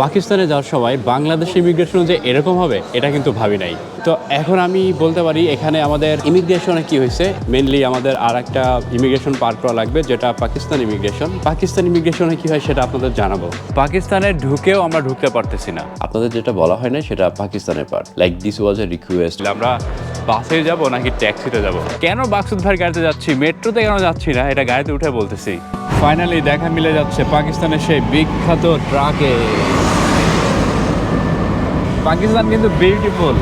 পাকিস্তানে যাওয়ার সময় বাংলাদেশ ইমিগ্রেশন যে এরকম হবে এটা কিন্তু ভাবি নাই। তো এখন আমি বলতে পারি এখানে আমাদের ইমিগ্রেশনে কি হয়েছে? মেনলি আমাদের আর একটা ইমিগ্রেশন পার করা লাগবে যেটা পাকিস্তান ইমিগ্রেশন পাকিস্তান ইমিগ্রেশনে কি হয় সেটা আপনাদের জানাব। পাকিস্তানে ঢুকেও আমরা ঢুকতে পারতেছি না। আপনাদের যেটা বলা হয় না সেটা পাকিস্তানের part like this was a request আমরা বাসে যাব নাকি ট্যাক্সিতে যাব? কেন বাক্সুদ ভাই গাড়িতে যাচ্ছি? মেট্রোতে কেন যাচ্ছি না? এটা গাড়িতে উঠে বলতেছি। ফাইনালি দেখা মিলে যাচ্ছে পাকিস্তানের সেই বিখ্যাত ট্রাকে পাকিস্তান কিন্তু বিউটিফুল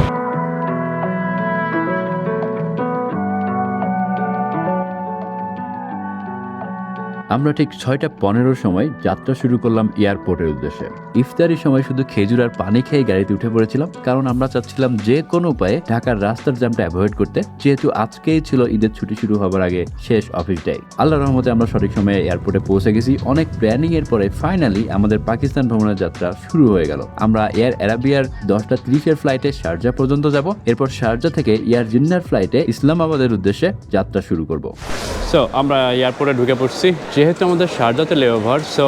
আমরা ঠিক ছয়টা পনেরোর সময় যাত্রা শুরু করলাম এয়ারপোর্টের উদ্দেশ্যে। ইফতারির সময় শুধু খেজুর আর পানি খেয়ে গাড়িতে উঠে পড়েছিলাম, কারণ আমরা চাচ্ছিলাম যে কোনো উপায়ে ঢাকার রাস্তার জ্যামটা অ্যাভয়েড করতে, যেহেতু আজকেই ছিল ঈদের ছুটি শুরু হবার আগে শেষ অফিস ডে। আল্লাহ রহমতে আমরা সঠিক সময়ে এয়ারপোর্টে পৌঁছে গেছি। অনেক প্ল্যানিং এর পরে ফাইনালি আমাদের পাকিস্তান ভ্রমণের যাত্রা শুরু হয়ে গেল। আমরা এয়ার অ্যারাবিয়ার দশটা ত্রিশের ফ্লাইটে শারজা পর্যন্ত যাব। এরপর শারজা থেকে এয়ার জিন্নার ফ্লাইটে ইসলামাবাদের উদ্দেশ্যে যাত্রা শুরু করব। সো আমরা এয়ারপোর্টে ঢুকে পড়ছি যেহেতু আমাদের শারজাতে লেওভার সো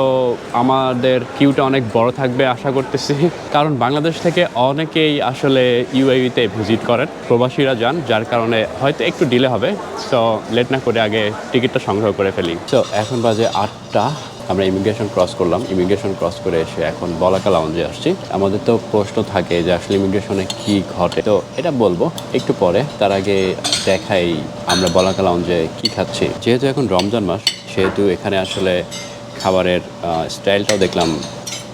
আমাদের কিউটা অনেক বড় থাকবে আশা করতেছি। কারণ বাংলাদেশ থেকে অনেকেই আসলে ইউএইতে ভিজিট করেন, প্রবাসীরা যান, যার কারণে হয়তো একটু ডিলে হবে। সো লেট না করে আগে টিকিটটা সংগ্রহ করে ফেলি। সো এখন বাজে আটটা, আমরা ইমিগ্রেশন ক্রস করলাম। ইমিগ্রেশন ক্রস করে এসে এখন বলাকা লাউঞ্জে আসছি। আমাদের তো প্রশ্ন থাকে যে আসলে ইমিগ্রেশনে কি ঘটে? তো এটা বলব, একটু পরে, তার আগে দেখাই আমরা বলাকা লাউঞ্জে কি খাচ্ছি। যেহেতু এখন রমজান মাস সেহেতু এখানে আসলে খাবারের স্টাইলটাও দেখলাম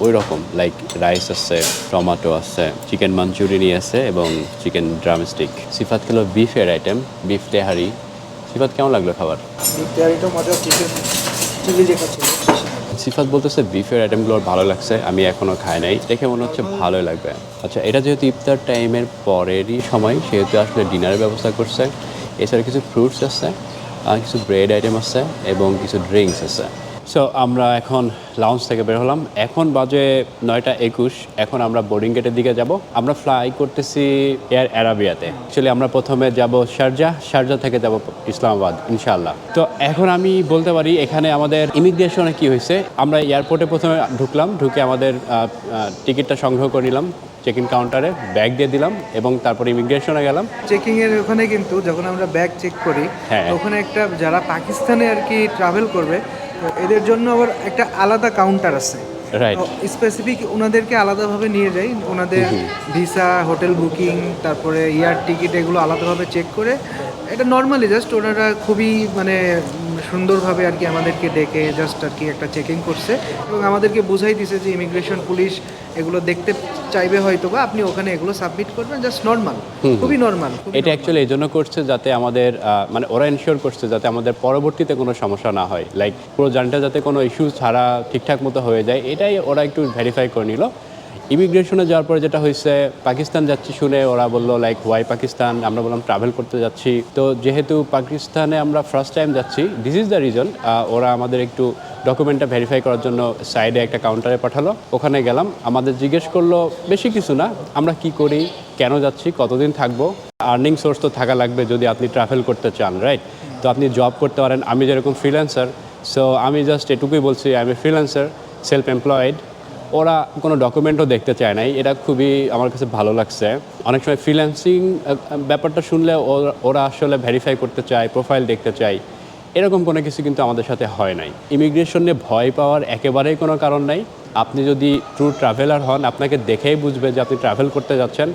ওই রকম লাইক রাইস আছে টমেটো আছে চিকেন মাঞ্চুরিয়ানি আছে এবং চিকেন ড্রামস্টিক সিফাত খেলো বিফের আইটেম বিফ তেহারি। সিফাত কেমন লাগল খাবার? তৈরিটাও মজা চিকেন চিলি যেটা ছিল। সিফাত বলতেছে বিফের আইটেমগুলো ভালো লাগছে আমি এখনও খাই নাই। দেখে মনে হচ্ছে ভালোই লাগবে। আচ্ছা এটা যেহেতু ইফতার টাইমের পরেরই সময় সেহেতু আসলে ডিনারের ব্যবস্থা করছে। এছাড়া কিছু ফ্রুটস আছে। কিছু ব্রেড আইটেম আছে এবং কিছু ড্রিঙ্কস আছে। সো আমরা এখন লাউঞ্জ থেকে বের হলাম। এখন বাজে নয়টা একুশ। এখন আমরা বোর্ডিং গেটের দিকে যাব। আমরা ফ্লাই করতেছি এয়ার অ্যারাবিয়াতে অ্যাকচুয়ালি আমরা প্রথমে যাব শারজা শারজা থেকে যাব ইসলামাবাদ, ইনশাআল্লাহ। তো এখন আমি বলতে পারি, এখানে আমাদের ইমিগ্রেশনে কি হয়েছে? আমরা এয়ারপোর্টে প্রথমে ঢুকলাম। ঢুকে আমাদের টিকিটটা সংগ্রহ করে নিলাম। চেক ইন কাউন্টারে ব্যাগ দিয়ে দিলাম এবং তারপরে ইমিগ্রেশনে গেলাম। চেকিং এর ওখানে কিন্তু যখন আমরা ব্যাগ চেক করি হ্যাঁ। ওখানে একটা যারা পাকিস্তানে আর কি ট্রাভেল করবে তো এদের জন্য আবার একটা আলাদা কাউন্টার আছে। স্পেসিফিক ওনাদেরকে আলাদাভাবে নিয়ে যাই ওনাদের ভিসা হোটেল বুকিং তারপরে এয়ার টিকিট এগুলো আলাদাভাবে চেক করে এটা নর্মালি জাস্ট ওনারা খুবই মানে সুন্দরভাবে আর কি আমাদেরকে ডেকে জাস্ট আর কি একটা চেকিং করছে এবং আমাদেরকে বুঝাই দিছে যে ইমিগ্রেশন পুলিশ এগুলো দেখতে চাইবে হয়তো বা আপনি ওখানে এগুলো সাবমিট করবেন জাস্ট নর্মাল খুবই নর্মাল এটা অ্যাকচুয়ালি এই জন্য করছে যাতে আমাদের মানে ওরা এনশিওর করছে যাতে আমাদের পরবর্তীতে কোনো সমস্যা না হয়। লাইক পুরো জানটা যাতে কোনো ইস্যু ছাড়া ঠিকঠাক মতো হয়ে যায় এটাই ওরা একটু ভেরিফাই করে নিল। ইমিগ্রেশনে যাওয়ার পরে যেটা হয়েছে, পাকিস্তান যাচ্ছি শুনে ওরা বলল লাইক ওয়াই পাকিস্তান? আমরা বললাম ট্রাভেল করতে যাচ্ছি। তো যেহেতু পাকিস্তানে আমরা ফার্স্ট টাইম যাচ্ছি দিস ইজ দ্য রিজন ওরা আমাদের একটু ডকুমেন্টটা ভেরিফাই করার জন্য সাইডে একটা কাউন্টারে পাঠালো। ওখানে গেলাম, আমাদের জিজ্ঞেস করল, বেশি কিছু না, আমরা কি করি? কেন যাচ্ছি? কতদিন থাকব? আর্নিং সোর্স তো থাকা লাগবে যদি আপনি ট্রাভেল করতে চান রাইট তো আপনি জব করতে পারেন। আমি যেরকম ফ্রিল্যান্সার সো আমি জাস্ট এটুকুই বলছি আমি ফ্রিল্যান্সার সেলফ এমপ্লয়েড ওরা কোনো ডকুমেন্টও দেখতে চায় নাই। এটা খুবই আমার কাছে ভালো লাগছে। অনেক সময় ফ্রিল্যান্সিং ব্যাপারটা শুনলে ওরা- আসলে ভেরিফাই করতে চায় প্রোফাইল দেখতে চায়। এরকম কোনো কিছু কিন্তু আমাদের সাথে হয় নাই। ইমিগ্রেশন নিয়ে ভয় পাওয়ার একেবারেই কোনো কারণ নাই। আপনি যদি ট্রু ট্রাভেলার হন আপনাকে দেখেই বুঝবে যে আপনি ট্রাভেল করতে যাচ্ছেন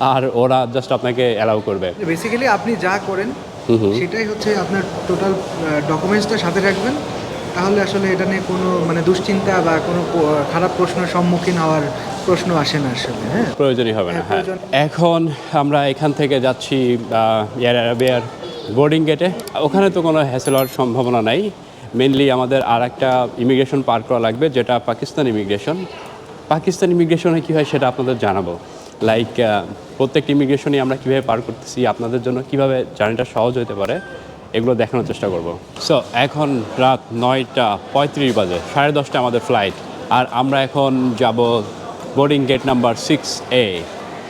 আর ওরা জাস্ট আপনাকে অ্যালাউ করবে। বেসিক্যালি আপনি যা করেন সেটাই হচ্ছে আপনার টোটাল ডকুমেন্টসটা সাথে রাখবেন। তাহলে আসলে এটা নিয়ে কোনো মানে দুশ্চিন্তা বা কোনো খারাপ প্রশ্নের সম্মুখীন হওয়ার প্রশ্ন আসে না আসলে হ্যাঁ? প্রয়োজনই হবে না হ্যাঁ, হ্যাঁ। এখন আমরা এখান থেকে যাচ্ছি এয়ার অ্যারাবিয়ার বোর্ডিং গেটে। ওখানে তো কোনো হ্যাসেল হওয়ার সম্ভাবনা নাই। মেনলি আমাদের আর একটা ইমিগ্রেশন পার করা লাগবে যেটা পাকিস্তান ইমিগ্রেশন পাকিস্তান ইমিগ্রেশনে কী হয় সেটা আপনাদের জানাব। লাইক প্রত্যেকটি ইমিগ্রেশনই আমরা কীভাবে পার করতেছি আপনাদের জন্য কীভাবে জার্নিটা সহজ হতে পারে। এগুলো দেখানোর চেষ্টা করব। সো এখন রাত নয়টা পঁয়ত্রিশ বাজে, সাড়ে দশটা আমাদের ফ্লাইট আর আমরা এখন যাব boarding gate number six A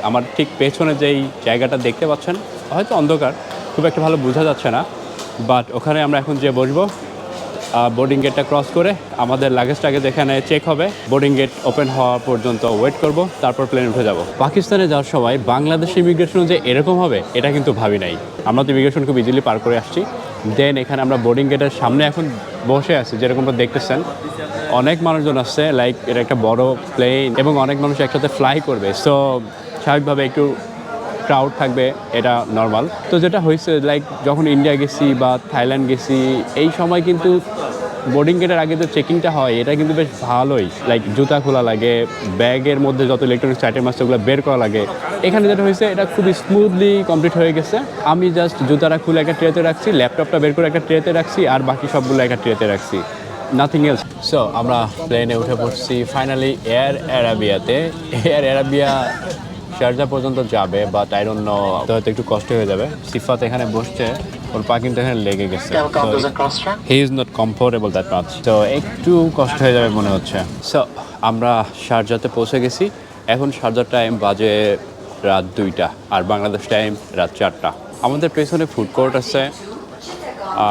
আমার ঠিক পেছনে যেই জায়গাটা দেখতে পাচ্ছেন, হয়তো অন্ধকার, খুব একটা ভালো বোঝা যাচ্ছে না। বাট ওখানে আমরা এখন যে বসবো। বোর্ডিং গেটটা ক্রস করে আমাদের লাগেজটাকে যেখানে চেক হবে বোর্ডিং গেট ওপেন হওয়া পর্যন্ত ওয়েট করব, তারপর প্লেন উঠে যাব। পাকিস্তানে যাওয়ার সময় বাংলাদেশ ইমিগ্রেশন যে এরকম হবে, এটা কিন্তু ভাবি নাই। আমরা তো ইমিগ্রেশন খুব ইজিলি পার করে আসছি। দেন এখানে আমরা বোর্ডিং গেটের সামনে এখন বসে আছি যেরকমটা দেখতেছেন। অনেক মানুষজন আসছে লাইক এটা একটা বড় প্লেন এবং অনেক মানুষ একসাথে ফ্লাই করবে। সো স্বাভাবিকভাবে একটু ক্রাউড থাকবে, এটা নর্মাল তো যেটা হয়েছে লাইক যখন ইন্ডিয়া গেছি বা থাইল্যান্ড গেছি, এই সময় কিন্তু বোর্ডিং গেটের আগে যে চেকিংটা হয়, এটা কিন্তু বেশ ভালোই। লাইক জুতা খোলা লাগে ব্যাগের মধ্যে যত ইলেকট্রনিক্স আইটেম আছে ওগুলো বের করা লাগে। এখানে যেটা হয়েছে, এটা খুবই স্মুথলি কমপ্লিট হয়ে গেছে। আমি জাস্ট জুতাটা খুলে একটা ট্রেতে রাখছি ল্যাপটপটা বের করে একটা ট্রেতে রাখছি, আর বাকি সবগুলো একটা ট্রেতে রাখছি। নাথিং এলস সো আমরা প্লেনে উঠে পড়ছি। ফাইনালি এয়ার অ্যারাবিয়াতে এয়ার অ্যারাবিয়া শারজা পর্যন্ত যাবে বা তাই অন্য হয়তো একটু কষ্ট হয়ে যাবে। সিফাত এখানে বসছে। ওর পা কিন্তু এখানে লেগে গেছে। He is not comfortable that much তো একটু কষ্ট হয়ে যাবে মনে হচ্ছে। সো আমরা শারজাতে পৌঁছে গেছি। এখন শারজার টাইম বাজে রাত দুইটা আর বাংলাদেশ টাইম রাত চারটা। আমাদের পেছনে ফুড কোর্ট আছে।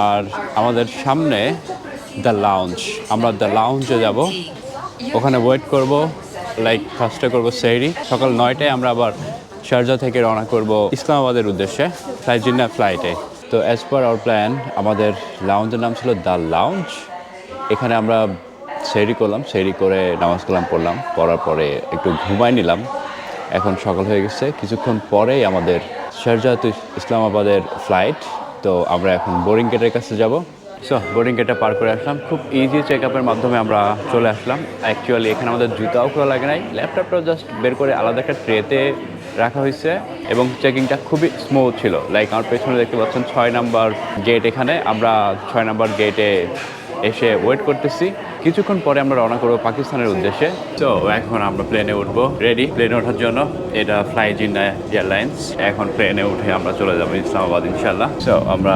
আর আমাদের সামনে দ্য লাউঞ্জ আমরা দ্য লাউঞ্জে যাব। ওখানে ওয়েট করব। লাইক ফার্স্টে করব সেহরি সকাল নয়টায় আমরা আবার শারজা থেকে রওনা করব ইসলামাবাদের উদ্দেশ্যে। ফ্লাইট জিন্না ফ্লাইটে তো অ্যাজ পার আওয়ার প্ল্যান আমাদের লাউঞ্জের নাম ছিল দ্য লাউঞ্জ এখানে আমরা সেহরি করলাম সেহরি করে নামাজ কালাম পড়লাম। পড়ার পরে একটু ঘুমাই নিলাম। এখন সকাল হয়ে গেছে। কিছুক্ষণ পরেই আমাদের শারজা টু ইসলামাবাদের ফ্লাইট তো আমরা এখন বোরিং গেটের কাছে যাব। সো বোরিং গেটটা পার করে আসলাম। খুব ইজি চেক আপের মাধ্যমে আমরা চলে আসলাম। অ্যাকচুয়ালি এখানে আমাদের জুতাও খোলা লাগে নাই। ল্যাপটপটা জাস্ট বের করে আলাদা একটা ট্রেতে রাখা হয়েছে এবং চেকিংটা খুবই স্মুথ ছিল। লাইক আমার পেছনে দেখতে পাচ্ছেন ছয় নাম্বার গেট এখানে। আমরা ছয় নাম্বার গেটে এসে ওয়েট করতেছি। কিছুক্ষণ পরে আমরা রওনা করব পাকিস্তানের উদ্দেশ্যে। তো এখন আমরা প্লেনে উঠবো। রেডি প্লেনে ওঠার জন্য এটা ফ্লাই জিন্না এয়ারলাইন্স এখন প্লেনে উঠে আমরা চলে যাব ইসলামাবাদ ইনশাল্লাহ তো আমরা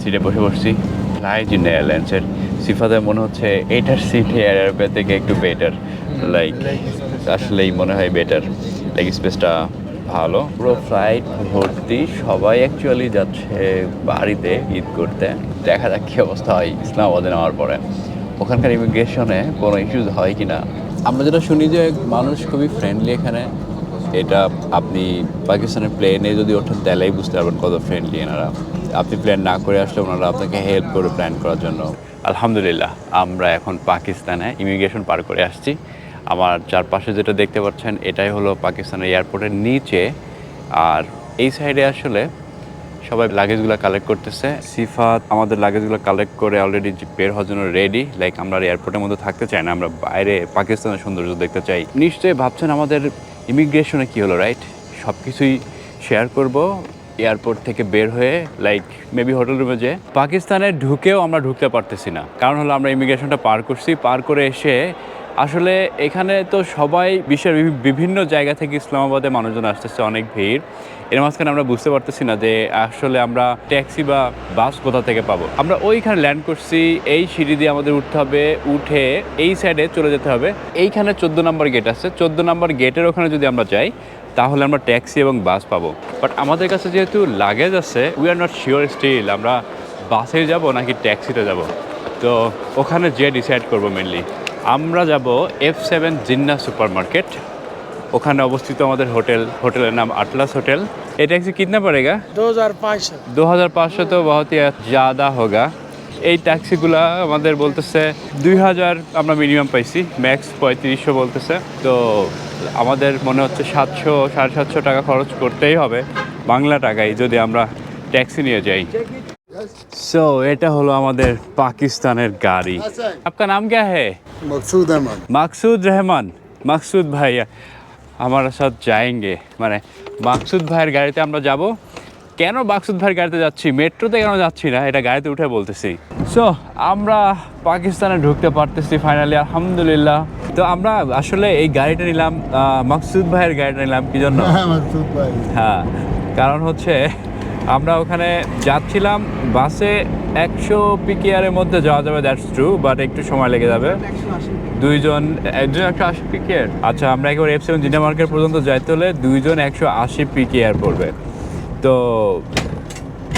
সিটে বসে বসছি ফ্লাই জিন্না এয়ারলাইন্সের সিফাতে মনে হচ্ছে এটার সিট এয়ার এয়ারপে থেকে একটু বেটার লাইক আসলেই মনে হয় বেটার লাইক স্পেসটা ভালো। পুরো ফ্লাইট ভর্তি, সবাই অ্যাকচুয়ালি যাচ্ছে বাড়িতে ঈদ করতে। দেখা যাক কী অবস্থা হয় ইসলামাবাদে নেওয়ার পরে। ওখানকার ইমিগ্রেশনে কোনো ইস্যুজ হয় কি না? আমরা যেটা শুনি যে মানুষ খুবই ফ্রেন্ডলি এখানে। এটা আপনি পাকিস্তানের প্লেনে যদি ওঠেন, তাহলেই বুঝতে পারবেন কত ফ্রেন্ডলি এনারা। আপনি প্ল্যান না করে আসলে ওনারা আপনাকে হেল্প করে প্ল্যান করার জন্য। আলহামদুলিল্লাহ, আমরা এখন পাকিস্তানে ইমিগ্রেশন পার করে আসছি। আমার চারপাশে যেটা দেখতে পাচ্ছেন, এটাই হলো পাকিস্তানের এয়ারপোর্টের নিচে। আর এই সাইডে আসলে সবাই লাগেজগুলো কালেক্ট করতেছে। সিফাত আমাদের লাগেজগুলো কালেক্ট করে অলরেডি বের হওয়ার জন্য রেডি লাইক আমরা এয়ারপোর্টের মধ্যে থাকতে চাই না, আমরা বাইরে পাকিস্তানের সৌন্দর্য দেখতে চাই। নিশ্চয়ই ভাবছেন আমাদের ইমিগ্রেশনে কি হলো রাইট সব কিছুই শেয়ার করব এয়ারপোর্ট থেকে বের হয়ে লাইক মেবি হোটেল রুমে যে পাকিস্তানে ঢুকেও আমরা ঢুকতে পারতেছি না। কারণ হলো আমরা ইমিগ্রেশনটা পার করছি। পার করে এসে আসলে এখানে তো সবাই বিশ্বের বিভিন্ন জায়গা থেকে ইসলামাবাদে মানুষজন আসতেছে, অনেক ভিড়। এর মাঝখানে আমরা বুঝতে পারতেছি না যে আসলে আমরা ট্যাক্সি বা বাস কোথা থেকে পাবো। আমরা ওইখানে ল্যান্ড করছি, এই সিঁড়ি দিয়ে আমাদের উঠতে হবে, উঠে এই সাইডে চলে যেতে হবে। এইখানে চোদ্দ নম্বর গেট আছে। চোদ্দ নম্বর গেটের ওখানে যদি আমরা যাই, তাহলে আমরা ট্যাক্সি এবং বাস পাবো। বাট আমাদের কাছে যেহেতু লাগেজ আছে we are not sure still আমরা বাসে যাব নাকি ট্যাক্সিতে যাব। তো ওখানে যে ডিসাইড করব মেনলি আমরা যাব F seven Jinnah super market ওখানে অবস্থিত আমাদের হোটেল হোটেলের নাম আটলাস হোটেল। এটা একচুয়ালি কিতনা পড়েগা? দু হাজার পাঁচশো। দু হাজার পাঁচশো তো বহুত জাদা হোগা। এই ট্যাক্সিগুলা আমাদের বলতেছে দুই হাজার আমরা মিনিমাম পাইছি ম্যাক্স পঁয়ত্রিশশো বলতেছে। তো আমাদের মনে হচ্ছে সাতশো সাড়ে সাতশো টাকা খরচ করতেই হবে বাংলা টাকায় যদি আমরা ট্যাক্সি নিয়ে যাই। সো এটা হলো আমাদের পাকিস্তানের গাড়ি। আপনার নাম হে? মকসুদ রহমান। ভাই আমার মানে ভাইয়ের গাড়িতে আমরা যাব। কেন ভাইয়ের গাড়িতে যাচ্ছি? মেট্রোতে কেন যাচ্ছি না? এটা গাড়িতে উঠে বলতেছি। সো আমরা পাকিস্তানে ঢুকতে পারতেছি ফাইনালি আলহামদুলিল্লাহ। তো আমরা আসলে এই গাড়িটা নিলাম মাকসুদ ভাইয়ের গাড়িটা নিলাম কি জন্য? হ্যাঁ, হ্যাঁ কারণ হচ্ছে আমরা ওখানে যাচ্ছিলাম বাসে একশো পিকিয়ারের মধ্যে যাওয়া যাবে দ্যাটস ট্রু বাট একটু সময় লেগে যাবে। দুইজন একজন একশো আশি পিকিয়ার আচ্ছা আমরা একবার এফ সেভেন জিনা মার্কেট পর্যন্ত যাইতে হলে দুইজন একশো আশি পিকিয়ার পড়বে। তো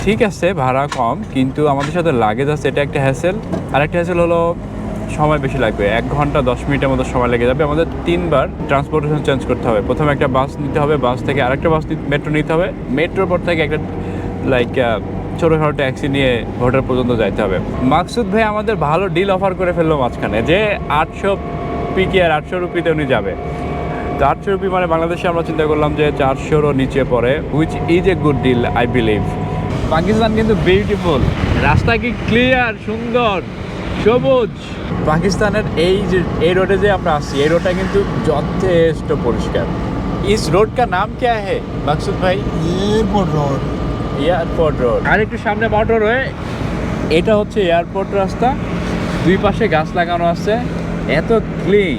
ঠিক আছে ভাড়া কম কিন্তু আমাদের সাথে লাগেজ আছে এটা একটা হ্যাসেল আর একটা হ্যাসেল হলো সময় বেশি লাগবে। এক ঘণ্টা, দশ মিনিটের মতো সময় লেগে যাবে। আমাদের তিনবার ট্রান্সপোর্টেশন চেঞ্জ করতে হবে। প্রথমে একটা বাস নিতে হবে বাস থেকে আরেকটা বাস মেট্রো নিতে হবে। মেট্রোর পর থেকে একটা লাইক ছোটোখাটো ট্যাক্সি নিয়ে হোটেল পর্যন্ত যাইতে হবে। মাকসুদ ভাই আমাদের ভালো ডিল অফার করে ফেলল মাঝখানে যে আটশো পিকি আর আটশো রুপিতে উনি যাবে। তো আটশো রুপি মানে বাংলাদেশে আমরা চিন্তা করলাম যে চারশোরও নিচে পড়ে which is a good deal I believe Pakistan কিন্তু বিউটিফুল রাস্তা কি ক্লিয়ার সুন্দর। সবুজ। পাকিস্তানের এই যে এই রোডে যে আমরা আসছি এই রোডটা কিন্তু যথেষ্ট পরিষ্কার। ইস রোড কা নাম ক্যা হে মাকসুদ ভাই? এয়ারপোর্ট রোড এয়ারপোর্ট রোড আর একটু সামনে মোটর হয়ে এটা হচ্ছে এয়ারপোর্ট রাস্তা। দুই পাশে গাছ লাগানো আছে। এত ক্লিন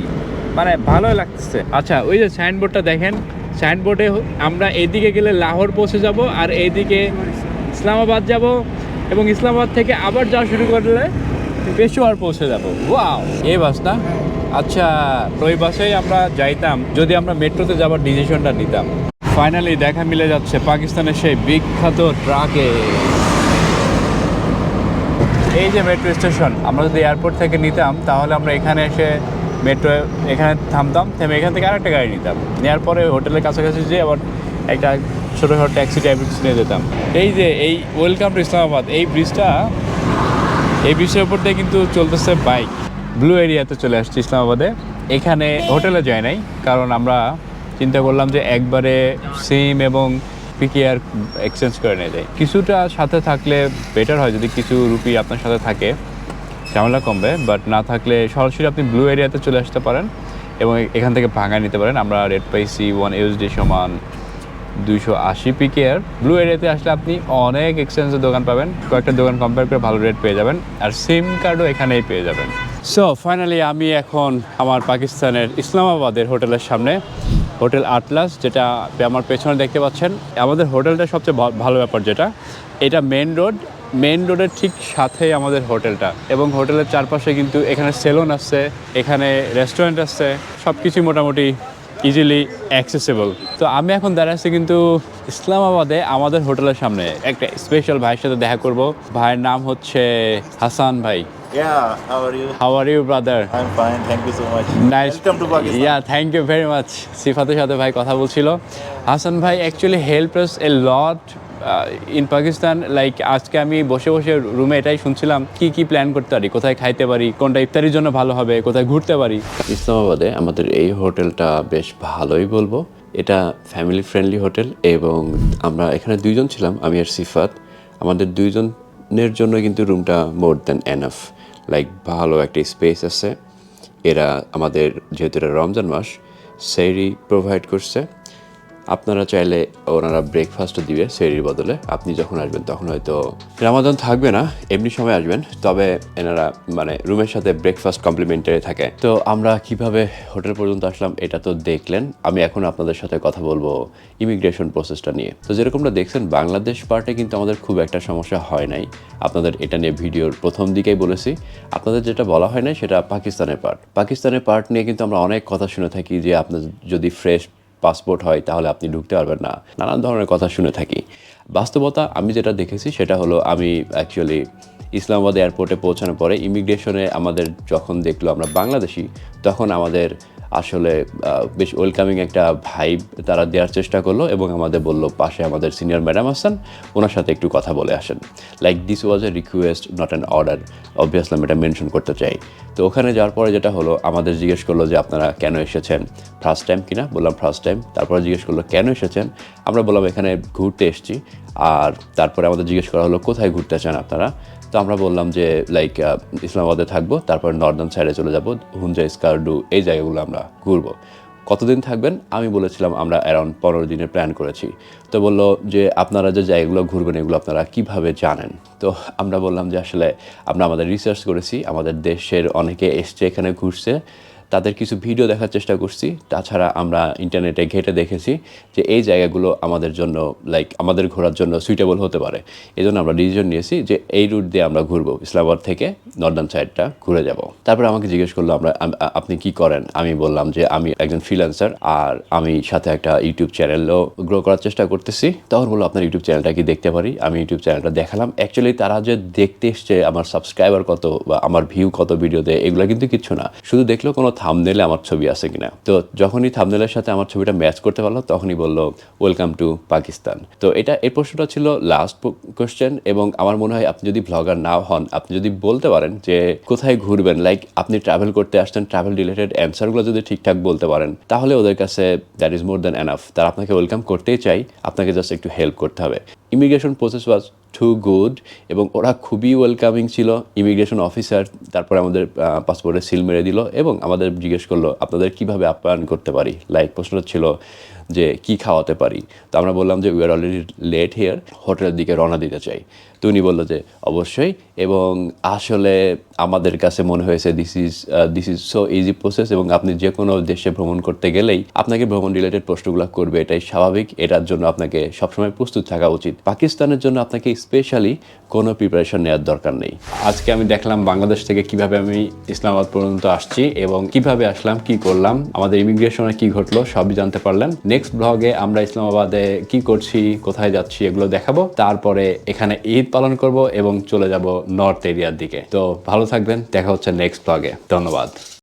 মানে ভালোই লাগতেছে। আচ্ছা ওই যে সাইনবোর্ডটা দেখেন। সাইনবোর্ডে আমরা এইদিকে গেলে লাহোর পৌঁছে যাব আর এইদিকে ইসলামাবাদ যাব। এবং ইসলামাবাদ থেকে আবার যাওয়া শুরু করলে পেশোয়ার পৌঁছে যাব। ওয়াও! এই বাস না আচ্ছা ওই বাসেই আমরা যাইতাম, যদি আমরা মেট্রোতে যাবার ডিসিশনটা নিতাম। ফাইনালি দেখা মিলে যাচ্ছে পাকিস্তানের সেই বিখ্যাত ট্রাকে। এই যে মেট্রো স্টেশন, আমরা যদি এয়ারপোর্ট থেকে নিতাম, তাহলে আমরা এখানে এসে মেট্রো এখানে থামতাম, থেমে এখান থেকে আরেকটা গাড়ি নিতাম। নেওয়ার পরে হোটেলের কাছাকাছি যেয়ে আবার একটা ছোটো ছোটো ট্যাক্সি কিছু নিয়ে যেতাম। এই যে, এই ওয়েলকাম টু ইসলামাবাদ, এই ব্রিজটা এই বিষয়ের উপর দিয়ে কিন্তু চলতেছে বাইক। ব্লু এরিয়াতে চলে আসছি ইসলামাবাদে। এখানে হোটেলে যাই নাই, কারণ আমরা চিন্তা করলাম যে একবারে সিম এবং পিকিআর এক্সচেঞ্জ করে নিয়ে যাই। কিছুটা সাথে থাকলে বেটার হয় যদি কিছু রুপি আপনার সাথে থাকে। ঝামেলা কমবে বাট না থাকলে সরাসরি আপনি ব্লু এরিয়াতে চলে আসতে পারেন এবং এখান থেকে ভাঙা নিতে পারেন। আমরা রেড পাইছি ওয়ান ইউএসডি সমান দুইশো আশি পিকেয়ার ব্লু এরিয়াতে আসলে আপনি অনেক এক্সচেঞ্জের দোকান পাবেন। কয়েকটা দোকান কম্পেয়ার করে ভালো রেট পেয়ে যাবেন। আর সিম কার্ডও এখানেই পেয়ে যাবেন। সো ফাইনালি আমি এখন আমার পাকিস্তানের ইসলামাবাদের হোটেলের সামনে, হোটেল আটলাস যেটা আমার পেছনে দেখতে পাচ্ছেন। আমাদের হোটেলটা সবচেয়ে ভালো ব্যাপার যেটা, এটা মেন রোড মেন রোডের ঠিক সাথেই আমাদের হোটেলটা। এবং হোটেলের চারপাশে কিন্তু এখানে সেলুন আছে, এখানে রেস্টুরেন্ট আছে সব কিছুই মোটামুটি ইজিলি অ্যাক্সেসেবল তো আমি এখন দাঁড়াচ্ছি কিন্তু ইসলামাবাদে আমাদের হোটেলের সামনে। একটা স্পেশাল ভাইয়ের সাথে দেখা করব। ভাইয়ের নাম হচ্ছে হাসান ভাই। Yeah, how are you? How are you brother I'm fine, thank you so much. Nice Welcome to Pakistan. Thank you very much সিফাতের সাথে ভাই কথা বলছিল। হাসান ভাই actually help a lot in Pakistan like আজকে আমি বসে বসে রুমে এটাই শুনছিলাম, কি কি প্ল্যান করতে পারি, কোথায় খাইতে পারি, কোনটা ইফতারির জন্য ভালো হবে, কোথায় ঘুরতে পারি। ইসলামাবাদে আমাদের এই হোটেলটা বেশ ভালোই বলব। এটা ফ্যামিলি ফ্রেন্ডলি হোটেল এবং আমরা এখানে দুইজন ছিলাম, আমি আর সিফাত। আমাদের দুইজনের জন্য কিন্তু রুমটা মোর দ্যান এনাফ লাইক ভালো একটা স্পেস আছে। এরা আমাদের, যেহেতু এটা রমজান মাস সেরি প্রোভাইড করছে। আপনারা চাইলে ওনারা ব্রেকফাস্টও দিবে সেরির বদলে। আপনি যখন আসবেন তখন হয়তো রামাদান থাকবে না, এমনি সময় আসবেন, তবে এনারা মানে রুমের সাথে ব্রেকফাস্ট কমপ্লিমেন্টারি থাকে। তো আমরা কীভাবে হোটেল পর্যন্ত আসলাম এটা তো দেখলেন। আমি এখন আপনাদের সাথে কথা বলব ইমিগ্রেশন প্রসেসটা নিয়ে। তো যেরকমটা দেখছেন, বাংলাদেশ পার্টে কিন্তু আমাদের খুব একটা সমস্যা হয় নাই। আপনাদের এটা নিয়ে ভিডিওর প্রথম দিকেই বলেছি। আপনাদের যেটা বলা হয় না সেটা পাকিস্তানের পার্ট পাকিস্তানের পার্ট নিয়ে কিন্তু আমরা অনেক কথা শুনে থাকি যে আপনার যদি ফ্রেশ পাসপোর্ট হয়, তাহলে আপনি ঢুকতে পারবেন না। নানান ধরনের কথা শুনে থাকি। বাস্তবতা আমি যেটা দেখেছি সেটা হলো আমি অ্যাকচুয়ালি ইসলামাবাদ এয়ারপোর্টে পৌঁছানোর পরে ইমিগ্রেশনে আমাদের যখন দেখল আমরা বাংলাদেশি, তখন আমাদের আসলে বেশ ওয়েলকামিং একটা ভাইব তারা দেওয়ার চেষ্টা করল এবং আমাদের বলল, পাশে আমাদের সিনিয়র ম্যাডাম আছেন, ওনার সাথে একটু কথা বলে আসেন। Like this was a request not an order obviously আমি এটা মেনশন করতে চাই। তো ওখানে যাওয়ার পরে যেটা হলো, আমাদের জিজ্ঞেস করল যে, আপনারা কেন এসেছেন? ফার্স্ট টাইম কিনা? বললাম ফার্স্ট টাইম তারপরে জিজ্ঞেস করল, কেন এসেছেন? আমরা বললাম, এখানে ঘুরতে এসেছি। আর তারপরে আমাদের জিজ্ঞেস করা হলো, কোথায় ঘুরতে চান আপনারা? তো আমরা বললাম যে লাইক ইসলামাবাদে থাকব, তারপর নর্দার্ন সাইডে চলে যাব হুঞ্জা স্কার্ডু এই জায়গাগুলো আমরা ঘুরবো। কতদিন থাকবেন? আমি বলেছিলাম আমরা অ্যারাউন্ড পনেরো দিনের প্ল্যান করেছি। তো বলল যে, আপনারা যে জায়গাগুলো ঘুরবেন, এগুলো আপনারা কীভাবে জানেন? তো আমরা বললাম যে, আসলে আমরা আমাদের রিসার্চ করেছি, আমাদের দেশের অনেকে এসছে এখানে ঘুরছে। তাদের কিছু ভিডিও দেখার চেষ্টা করছি। তাছাড়া আমরা ইন্টারনেটে ঘেটে দেখেছি যে এই জায়গাগুলো আমাদের জন্য লাইক আমাদের ঘোরার জন্য সুইটেবল হতে পারে। এই জন্য আমরা ডিসিশন নিয়েছি যে এই রুট দিয়ে আমরা ঘুরবো, ইসলামাবাদ থেকে নর্দার্ন সাইডটা ঘুরে যাব। তারপরে আমাকে জিজ্ঞেস করল, আমরা আপনি কি করেন? আমি বললাম যে আমি একজন ফ্রিল্যান্সার আর আমি সাথে একটা ইউটিউব চ্যানেলও গ্রো করার চেষ্টা করতেছি। তখন বলল, আপনার ইউটিউব চ্যানেলটা কি দেখতে পারি? আমি ইউটিউব চ্যানেলটা দেখালাম। অ্যাকচুয়ালি তারা যে দেখতে এসছে, আমার সাবস্ক্রাইবার কত বা আমার ভিউ কত ভিডিওতে এগুলো কিন্তু কিচ্ছু না। শুধু দেখল কোনো থামনেলে আমার ছবি আছে কিনা? তো যখনই থামনেলের সাথে আমার ছবিটা ম্যাচ করতে পারল, তখনই বলল ওয়েলকাম টু পাকিস্তান তো এটা এই প্রশ্নটা ছিল লাস্ট কোশ্চেন এবং আমার মনে হয় আপনি যদি ব্লগার নাও হন, আপনি যদি বলতে পারেন যে কোথায় ঘুরবেন লাইক আপনি ট্রাভেল করতে আসছেন ট্রাভেল রিলেটেড অ্যান্সারগুলো যদি ঠিকঠাক বলতে পারেন, তাহলে ওদের কাছে that is more than enough তারা আপনাকে ওয়েলকাম করতেই চাই, আপনাকে জাস্ট একটু হেল্প করতে হবে। Immigration process was too good এবং ওরা খুবই ওয়েলকামিং ছিল। ইমিগ্রেশন অফিসার তারপরে আমাদের পাসপোর্টে সিল মেরে দিল এবং আমাদের জিজ্ঞেস করল, আপনাদের কীভাবে আপ্যায়ন করতে পারি? লাইক প্রশ্নটা ছিল যে, কি খাওয়াতে পারি? তো আমরা বললাম যে we are already late here হোটেলের দিকে রওনা দিতে চাই। তো উনি বলল যে, অবশ্যই। এবং আসলে আমাদের কাছে মনে হয়েছে this is this is so easy process এবং আপনি যে কোনো দেশে ভ্রমণ করতে গেলেই আপনাকে ভ্রমণ রিলেটেড প্রশ্নগুলো করবে। এটাই স্বাভাবিক। এটার জন্য আপনাকে সবসময় প্রস্তুত থাকা উচিত। পাকিস্তানের জন্য আপনাকে স্পেশালি কোনো প্রিপারেশন নেওয়ার দরকার নেই। আজকে আমি দেখলাম বাংলাদেশ থেকে কীভাবে আমি ইসলামাবাদ পর্যন্ত আসছি এবং কীভাবে আসলাম, কি করলাম, আমাদের ইমিগ্রেশনে কি ঘটলো, সবই জানতে পারলেন। নেক্সট ব্লগে আমরা ইসলামাবাদে কি করছি, কোথায় যাচ্ছি, এগুলো দেখাবো। তারপরে এখানে ঈদ পালন করব এবং চলে যাব নর্থ এরিয়ার দিকে। তো ভালো থাকবেন, দেখা হচ্ছে নেক্সট ব্লগে ধন্যবাদ।